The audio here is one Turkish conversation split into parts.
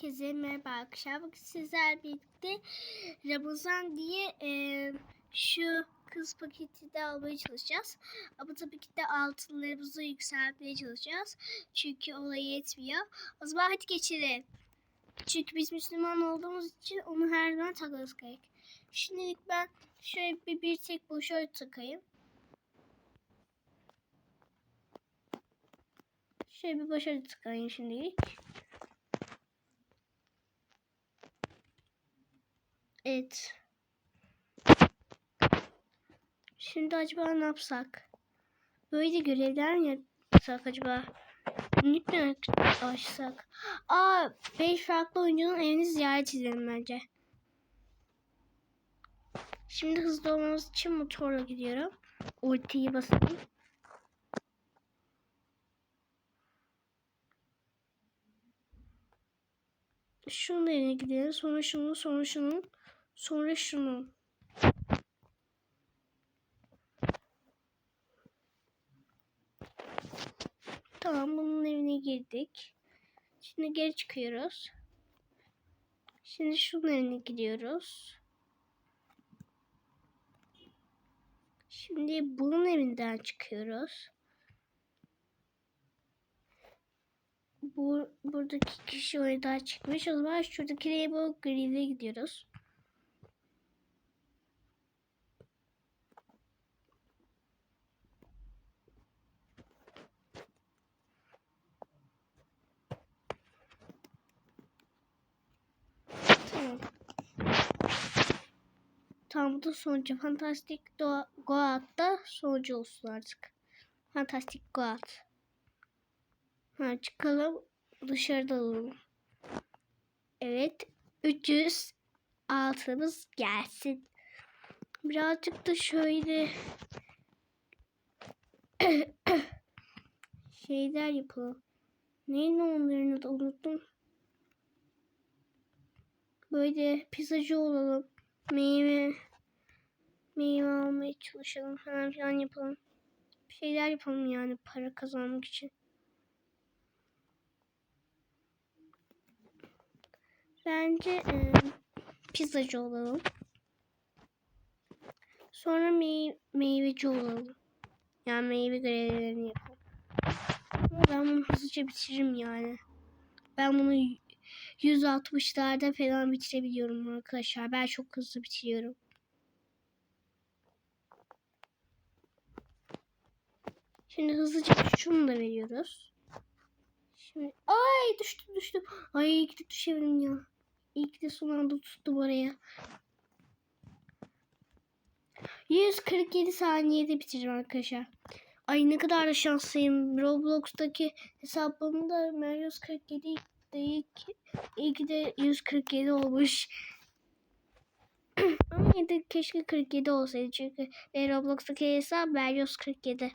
Herkese merhaba arkadaşlar. Bugün sizler birlikte Ramazan diye e, şu kız paketi de almaya çalışacağız. Ama tabii ki de altınlarımızı yükseltmeye çalışacağız. Çünkü olay yetmiyor. O zaman hadi geçelim. Çünkü biz Müslüman olduğumuz için onu her zaman takmamız gerek. Şimdilik ben şöyle bir, bir tek boşör takayım. Şöyle bir başarı tıkayım şimdilik. Evet. Şimdi acaba ne yapsak? Böyle görevler mi yapsak acaba? Günlük mü açsak? Aa, beş farklı oyuncunun evini ziyaret edelim bence. Şimdi hızlı olmamız için motorla gidiyorum. Ultiyi basayım. Şunun evine gidelim. Sonra şunun, sonra şunun, sonra şunun. Tamam bunun evine girdik. Şimdi geri çıkıyoruz. Şimdi şunun evine gidiyoruz. Şimdi bunun evinden çıkıyoruz. Bu buradaki kişi oyundan çıkmış. O zaman şuradaki Rainbow Green'e gidiyoruz. Tamam. Tamam bu da sonucu. Fantastic Goat'ta sonucu olsun artık. Fantastic Goat. Ha, çıkalım dışarıda alalım. Evet 300 altımız gelsin. Birazcık da şöyle şeyler yapalım. Neydi onların da unuttum. Böyle pizzacı olalım. Meyve meyve almaya çalışalım falan filan yapalım. Bir şeyler yapalım yani para kazanmak için. Bence e, pizzacı olalım. Sonra mey meyveci olalım. Yani meyve görevlerini yapalım. Ama ben bunu hızlıca bitiririm yani. Ben bunu 160'larda falan bitirebiliyorum arkadaşlar. Ben çok hızlı bitiriyorum. Şimdi hızlıca şunu da veriyoruz. Şimdi ay düştüm düştüm. Ay gidip düşebilirim ya. İyi ki de son anda tuttum oraya. 147 saniyede bitireceğim arkadaşlar. Ay ne kadar da şanslıyım. Roblox'taki hesabımda ben 147 değil ki. İyi ki de 147 olmuş. Ama yine de keşke 47 olsaydı çünkü Roblox'taki hesap ben 147.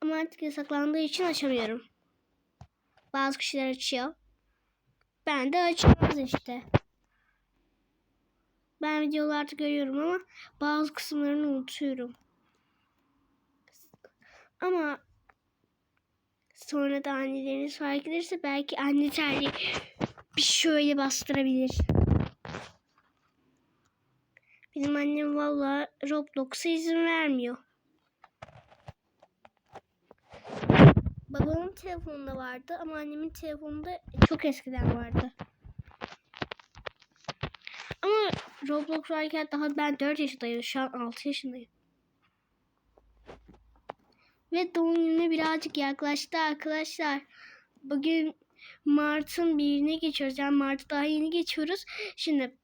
Ama artık yasaklandığı için açamıyorum. Bazı kişiler açıyor. Ben de açamaz işte. Ben videolarda görüyorum ama bazı kısımlarını unutuyorum. Ama sonra da anneleriniz fark ederse belki anne terliği bir şöyle bastırabilir. Benim annem valla Roblox'a izin vermiyor. Babamın telefonunda vardı ama annemin telefonunda çok eskiden vardı. Ama Roblox varken daha ben 4 yaşındayım. Şu an 6 yaşındayım. Ve doğum gününe birazcık yaklaştı arkadaşlar. Bugün Mart'ın birine geçiyoruz. Yani Mart'ı daha yeni geçiyoruz. Şimdi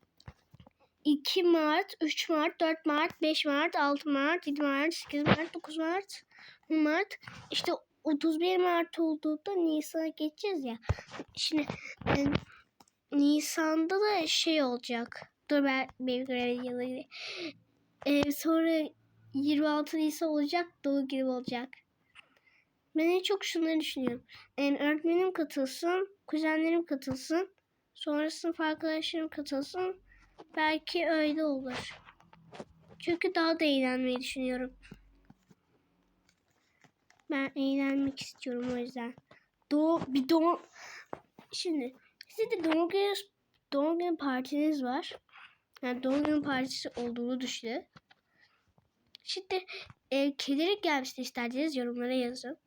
2 Mart, 3 Mart, 4 Mart, 5 Mart, 6 Mart, 7 Mart, 8 Mart, 9 Mart, 10 Mart. İşte 31 Mart olduğunda Nisan'a geçeceğiz ya. Şimdi e, Nisan'da da şey olacak. Dur ben benim görev yılı. E, sonra 26 Nisan olacak. Doğu günü olacak. Ben en çok şunları düşünüyorum. E, öğretmenim katılsın. Kuzenlerim katılsın. Sonra sınıf arkadaşlarım katılsın. Belki öyle olur. Çünkü daha da eğlenmeyi düşünüyorum. Ben eğlenmek istiyorum o yüzden. doğum bir doğum şimdi size de doğum günü doğum günü partiniz var. Yani doğum günü partisi olduğunu düşünün. Şimdi e, kedileri gelmesini isterseniz yorumlara yazın.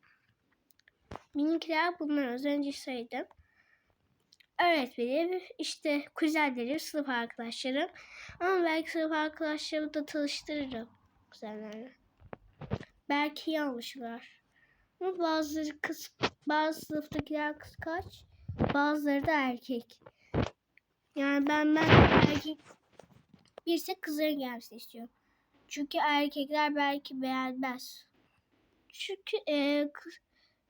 Minikler bunlar az önce saydım. Öğretmenim, işte kuzenlerim, sınıf arkadaşlarım. Ama belki sınıf arkadaşlarımı da tanıştırırım kuzenlerle. Belki yanlışlar. Ama bazıları kız, bazı sınıftakiler kız kaç, bazıları da erkek. Yani ben ben erkek birse kızların gelmesini istiyorum. Çünkü erkekler belki beğenmez. Çünkü e, kız,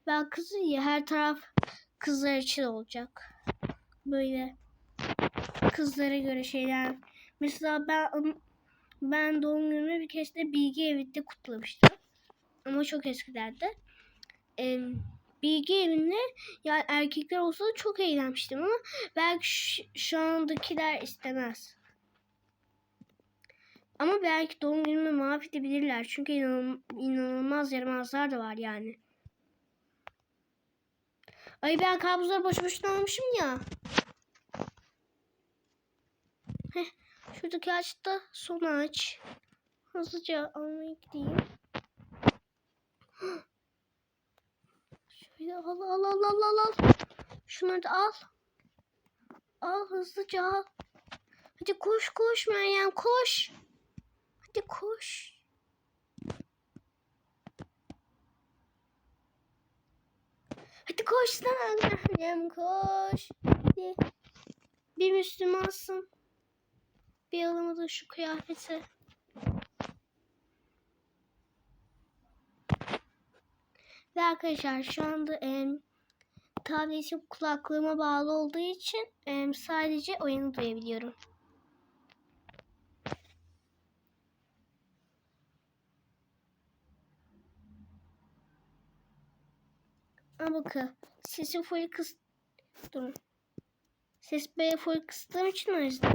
ben kızı ya her taraf kızlar için olacak. Böyle kızlara göre şeyler. Mesela ben ben doğum günümü bir kez de Bilgi Evi'nde kutlamıştım. Ama çok eskilerde. Ee, Bilgi Evi'nde yani erkekler olsa da çok eğlenmiştim ama belki şu, şu andakiler istemez. Ama belki doğum günümü mahvedebilirler. Çünkü inan, inanılmaz yaramazlar da var yani. Ay ben kabloları boş boşuna almışım ya. Heh, şuradaki ağaçta son ağaç. Hızlıca almaya gideyim. Şöyle al al al al al al. Şunları da al. Al hızlıca al. Hadi koş koş Meryem koş. Hadi koş. Hadi koş lan Meryem koş. Bir Müslümansın. Bir alamadın şu kıyafeti. Ve arkadaşlar şu anda em, tabletim kulaklığıma bağlı olduğu için em, sadece oyunu duyabiliyorum. Ama bakın sesi full kıs... Durun. Ses böyle full kıstığım için o yüzden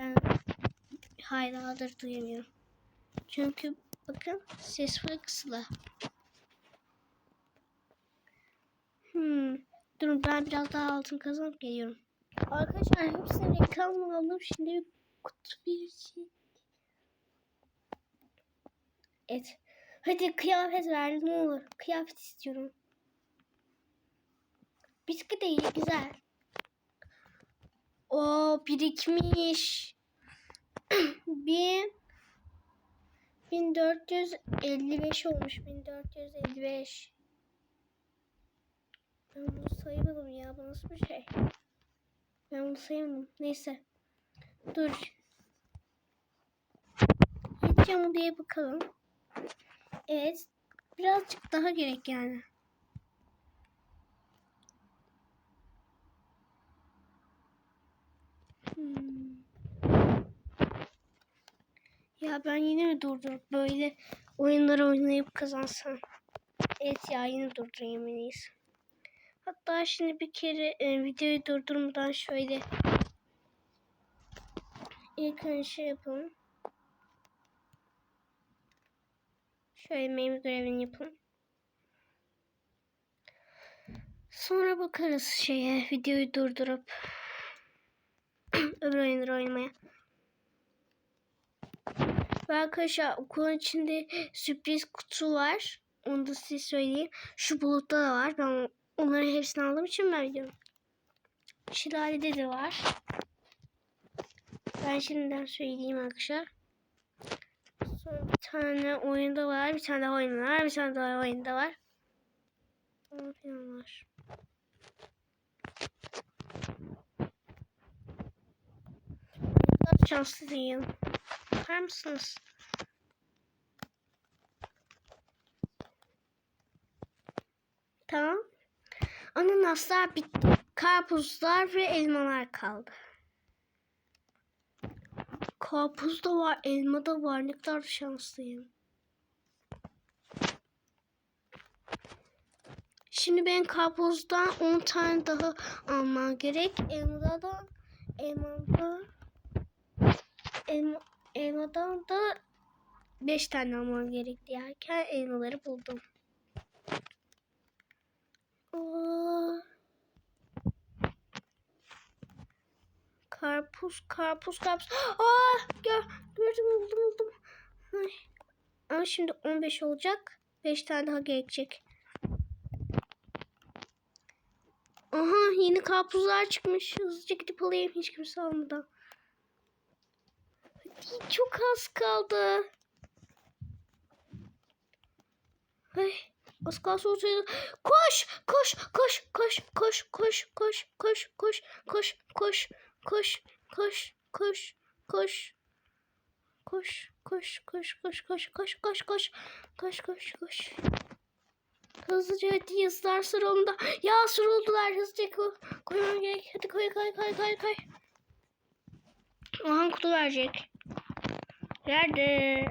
ben hayradır duyamıyorum. Çünkü bakın ses full kısılı. Hmm. Durun ben biraz daha altın kazanıp geliyorum. Arkadaşlar hepsini reklamla aldım. Şimdi kutu bir şey. Evet. Hadi kıyafet ver ne olur. Kıyafet istiyorum. Bisküvi değil güzel. O birikmiş. Bin 1455 olmuş. 1455. Ben bunu saymadım ya. Bu nasıl bir şey? Ben bunu saymadım. Neyse. Dur. Yeteceğim diye bakalım. Evet. Birazcık daha gerek yani. Hmm. Ya ben yine mi durdurup böyle oyunları oynayıp kazansam? Evet ya yine durdurayım en iyisi. Hatta şimdi bir kere e, videoyu durdurmadan şöyle ilk önce şey yapalım. Şöyle benim görevini yapalım. Sonra bakarız şeye videoyu durdurup öbür oyunları oynamaya. Ve arkadaşlar okulun içinde sürpriz kutu var. Onu da size söyleyeyim. Şu bulutta da var. Ben onların hepsini aldığım için ben biliyorum. Şelale'de de var. Ben şimdiden söyleyeyim arkadaşlar. Sonra bir tane oyunda var. Bir tane daha oyunda var. Bir tane daha oyunda var. Falan filan var. Ne kadar şanslıyım. Bakar mısınız? Tamam. Ananaslar bitti. Karpuzlar ve elmalar kaldı. Karpuz da var, elma da var. Ne kadar şanslıyım. Şimdi ben karpuzdan 10 tane daha almam gerek. Elmada da elmada elma, elmadan da 5 tane almam gerek diyerken elmaları buldum. Karpuz, karpuz, karpuz. Aa, gör, gördüm, buldum, buldum. Ama şimdi 15 olacak. 5 tane daha gerekecek. Aha yeni karpuzlar çıkmış. Hızlıca gidip alayım hiç kimse almadan. Hadi, çok az kaldı. Ay, az kalsın olsaydı. Koş, koş, koş, koş, koş, koş, koş, koş, koş, koş, koş, koş, koş, koş, koş. Koş, koş, koş, koş, koş, koş, koş, koş, koş, koş, koş. Hızlıca hadi yazılar sıralımda. Ya soruldular. Hızlıca koy, koymam gerek. Hadi koy, koy, koy, koy, koy. Aha kutu verecek. Nerede?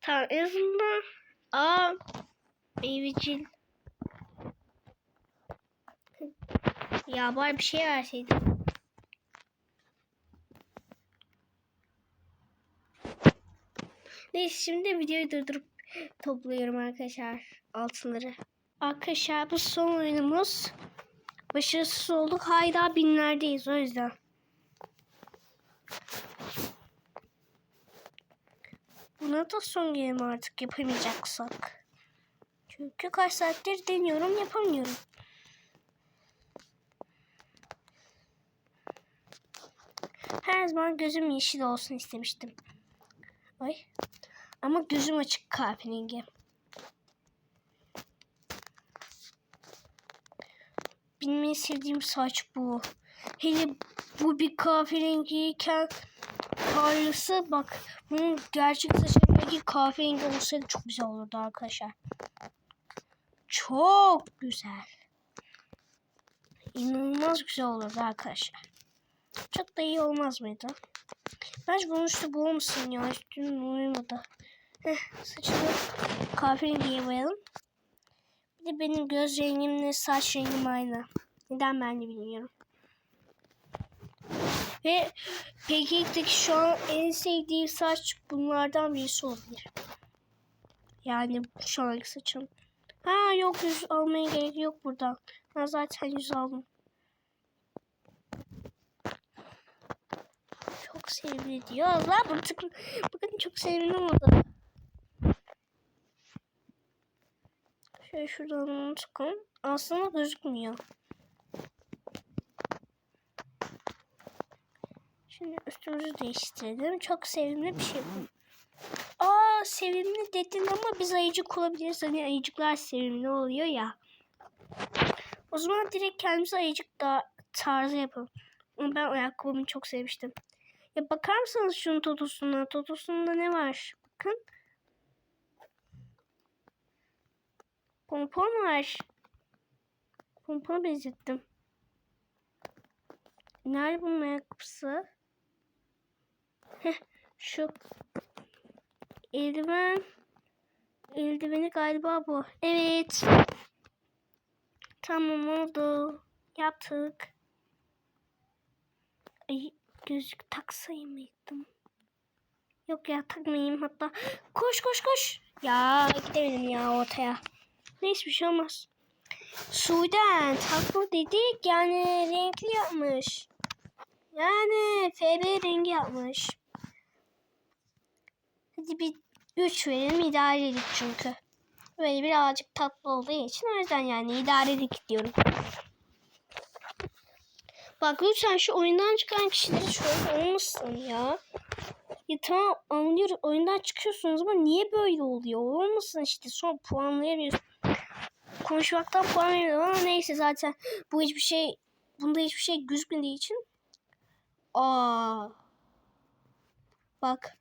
Tamam en azından. Aa. Meyvecil. Ya bari bir şey verseydin. Neyse şimdi videoyu durdurup topluyorum arkadaşlar altınları. Arkadaşlar bu son oyunumuz. Başarısız olduk. Hayda binlerdeyiz o yüzden. Buna da son game artık yapamayacaksak. Çünkü kaç saattir deniyorum yapamıyorum. Her zaman gözüm yeşil olsun istemiştim. Ay. Ama gözüm açık kahverengi. En sevdiğim saç bu. Hele bu bir kahverengiyken parlısı bak bunun gerçek saçın rengi kahverengi olsaydı çok güzel olurdu arkadaşlar. Çok güzel. İnanılmaz güzel olurdu arkadaşlar. Çok da iyi olmaz mıydı? Bence bunun üstü bu olmasın ya. Üstünün uyumadı. Heh, saçını kahverengiye boyayalım. Bir de benim göz rengimle saç rengim aynı. Neden ben de bilmiyorum. Ve Pancakes'teki şu an en sevdiğim saç bunlardan birisi olabilir. Yani şu anki saçım. Ha yok yüz almaya gerek yok burada. Ben zaten yüz aldım. Çok sevimli diyor. Allah bakın, bakın çok sevimli oldu. Şöyle şuradan onu tıkalım. Aslında gözükmüyor. Şimdi üstümüzü değiştirelim. Çok sevimli bir şey bu. Aa sevimli dedin ama biz ayıcık olabiliriz. Hani ayıcıklar sevimli oluyor ya. O zaman direkt kendimize ayıcık da tarzı yapalım. Ben ayakkabımı çok sevmiştim. Ya bakar mısınız şunun totosuna? Totosunda ne var? Bakın. Pompon var. Pompona benzettim. Nerede bunun ayakkabısı? Heh, şu eldiven. Eldiveni galiba bu. Evet. Tamam oldu. Yaptık. Ay gözlük taksayım mıydım? Yok ya takmayayım hatta. Koş koş koş. Ya gidemedim ya ortaya. Neyse bir şey olmaz. Sudan takma dedik yani renkli yapmış. Yani FB rengi yapmış. Hadi bir 3 verelim idare edik çünkü. Böyle birazcık tatlı olduğu için o yüzden yani idare edik diyorum. Bak lütfen şu oyundan çıkan kişileri şöyle olmasın ya. Ya tamam anlıyorum oyundan çıkıyorsunuz ama niye böyle oluyor? Olmasın işte son puanlayamıyorsun. Konuşmaktan puan ama neyse zaten bu hiçbir şey bunda hiçbir şey gözükmediği için. Aa. Bak.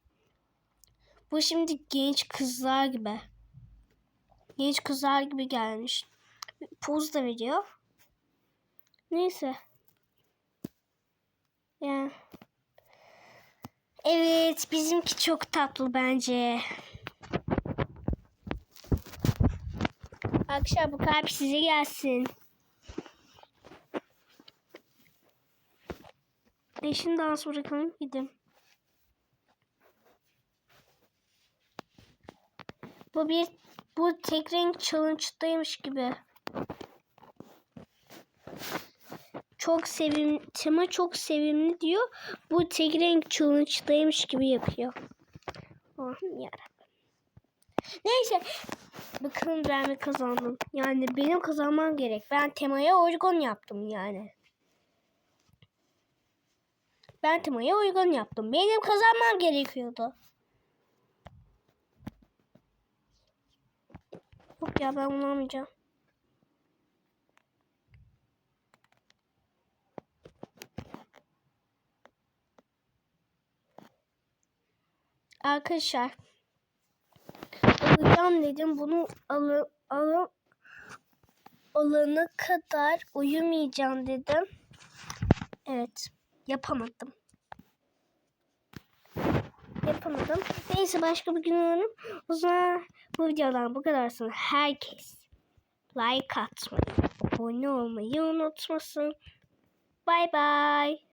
Bu şimdi genç kızlar gibi. Genç kızlar gibi gelmiş. Poz da veriyor. Neyse. Ya. Evet, bizimki çok tatlı bence. Akşam bu kalp size gelsin. Eşin dans bırakalım gidin. Bu bir bu tek renk challenge'daymış gibi. Çok sevim tema çok sevimli diyor. Bu tek renk challenge'daymış gibi yapıyor. Allah'ım yarabbim. Neyse. Bakalım ben mi kazandım? Yani benim kazanmam gerek. Ben temaya uygun yaptım yani. Ben temaya uygun yaptım. Benim kazanmam gerekiyordu. Yok ya ben bunu. Arkadaşlar alacağım dedim bunu alı, alı, alana kadar uyumayacağım dedim. Evet yapamadım. Yapamadım. Neyse başka bir gün umarım. O zaman bu videodan bu kadar sonra herkes like atmayı, abone olmayı unutmasın. Bye bye.